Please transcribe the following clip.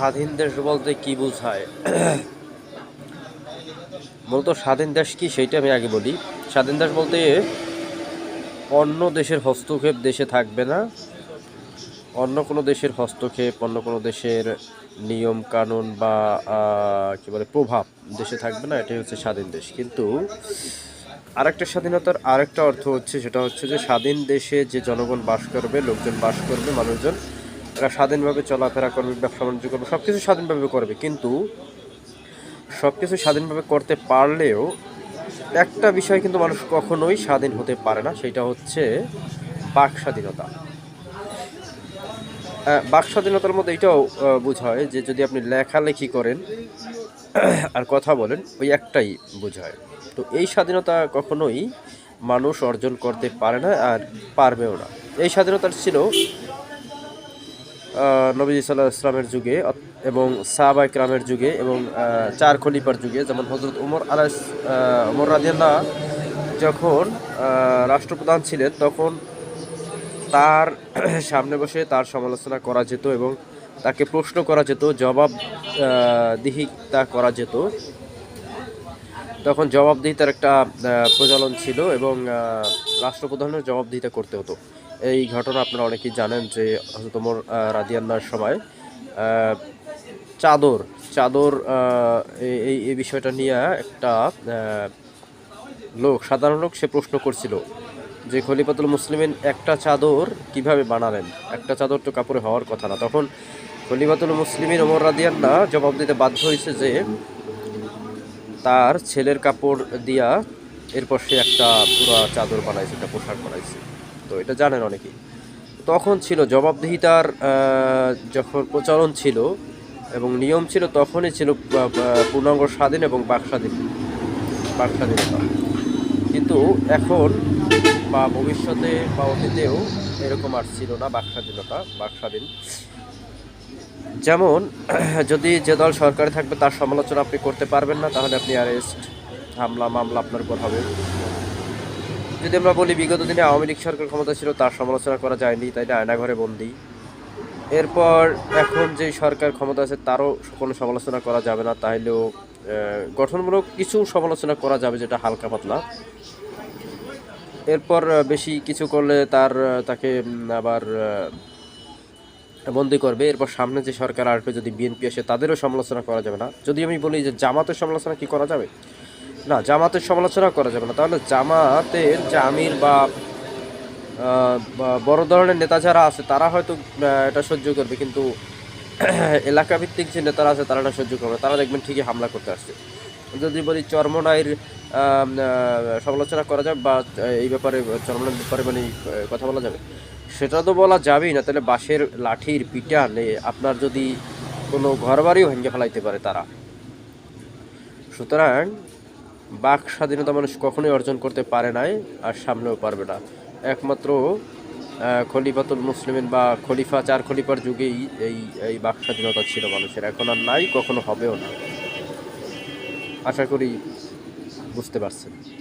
স্বাধীন দেশ বলতে কি বোঝায়? মূলত স্বাধীন দেশ কি সেইটা আমি আগে বলি। স্বাধীন দেশ বলতে অন্য দেশের হস্তক্ষেপ দেশে থাকবে না। অন্য কোনো দেশের হস্তক্ষেপ, অন্য কোনো দেশের নিয়ম, কানুন বা কি বলে, প্রভাব দেশে থাকবে না, এটাই হচ্ছে স্বাধীন দেশ। কিন্তু আরেকটা স্বাধীনতার আরেকটা অর্থ হচ্ছে, সেটা হচ্ছে যে স্বাধীন দেশে যে জনগণ বাস করবে, লোকজন বাস করবে, মানুষজন এরা স্বাধীনভাবে চলাফেরা করবে, ব্যবসা বাণিজ্য করবে সব কিছু স্বাধীনভাবে করবে। কিন্তু সব কিছু স্বাধীনভাবে করতে পারলেও একটা বিষয় কিন্তু মানুষ কখনোই স্বাধীন হতে পারে না, সেটা হচ্ছে বাক স্বাধীনতা। বাক স্বাধীনতার মধ্যে এটাও বোঝায় যে যদি আপনি লেখালেখি করেন আর কথা বলেন, ওই একটাই বোঝায়। তো এই স্বাধীনতা কখনোই মানুষ অর্জন করতে পারে না আর পারবেও না। এই স্বাধীনতা ছিল নবীজি সাল্লাহ ইসলামের যুগে এবং সাহাবা ইকরামের যুগে এবং চার খলিফার যুগে, যেমন হজরত উমর আলাহ উমর রাজিয়াল্লাহ যখন রাষ্ট্রপ্রধান ছিলেন, তখন তার সামনে বসে তার সমালোচনা করা যেত এবং তাকে প্রশ্ন করা যেত, জবাব দিহিতা করা যেত। তখন জবাবদিহিতার একটা প্রচলন ছিল এবং রাষ্ট্রপ্রধানের জবাবদিহিতা করতে হতো। এই ঘটনা আপনারা অনেকেই জানেন যে হজরত ওমর রাদিয়ান্নার সময় চাদর চাদর এই- এই এই বিষয়টা নিয়ে একটা লোক, সাধারণ লোক সে প্রশ্ন করছিল যে খলিফাতুল মুসলিমিন একটা চাদর কীভাবে বানালেন? একটা চাদর তো কাপড়ে হওয়ার কথা না। তখন খলিফাতুল মুসলিমিন ওমর রাদিয়ান্না জবাব দিতে বাধ্য হয়েছে যে তার ছেলের কাপড় দিয়া এরপর সে একটা পুরো চাদর বানাইছে, একটা পোশাক বানাইছে। তো এটা জানেন অনেকেই। তখন ছিল জবাবদিহিতার যখন প্রচলন ছিল এবং নিয়ম ছিল, তখনই ছিল পূর্ণাঙ্গ স্বাধীন এবং বাক স্বাধীন। বাক স্বাধীনতা। কিন্তু এখন বা ভবিষ্যতে বা অতীতেও এরকম আর ছিল না বাক স্বাধীনতা, বাক স্বাধীন। যেমন, যদি যে দল সরকারে থাকবে তার সমালোচনা আপনি করতে পারবেন না, তাহলে আপনি অ্যারেস্ট হামলা, মামলা আপনার উপর হবে। যদি আমরা বলি বিগত দিনে আওয়ামী লীগ সরকার ক্ষমতা ছিল, তার সমালোচনা করা যায়নি, তাই না? আয়নাঘরে বন্দি। এরপর এখন যে সরকার ক্ষমতা আছে, তারও কোনো সমালোচনা করা যাবে না। তাইলেও গঠনমূলক কিছু সমালোচনা করা যাবে যেটা হালকা পাতলা। এরপর বেশি কিছু করলে তার তাকে আবার বন্দি করবে। এরপর সামনে যে সরকার আসবে, যদি বিএনপি আসে, তাদেরও সমালোচনা করা যাবে না। যদি আমি বলি যে জামাতের সমালোচনা কি করা যাবে? না, জামাতের সমালোচনা করা যাবে না। তাহলে জামাতের যে আমির বা বড় ধরনের নেতা যারা আছে, তারা হয়তো এটা সহ্য করবে। কিন্তু এলাকা ভিত্তিক যে নেতারা আছে, তারা এটা সহ্য করবে তারা দেখবেন ঠিকই হামলা করতে আসছে। যদি বলি চর্মনাইয়ের সমালোচনা করা যাবে বা, এই ব্যাপারে চর্মনাইয়ের ব্যাপারে মানে কথা বলা যাবে, সেটা তো বলা যাবেই না। তাহলে বাঁশের লাঠির পিটা নিয়ে আপনার যদি কোনো ঘরবাড়িও ভেঙে ফেলাইতে পারে তারা। সুতরাং বাক স্বাধীনতা মানুষ কখনোই অর্জন করতে পারে নাই আর সামনেও পারবে না। একমাত্র খলিফাতুল মুসলিমিন বা খলিফা, চার খলিফার যুগেই এই এই বাক স্বাধীনতা ছিল মানুষের। এখন আর নাই, কখনো হবেও না। আশা করি বুঝতে পারছেন।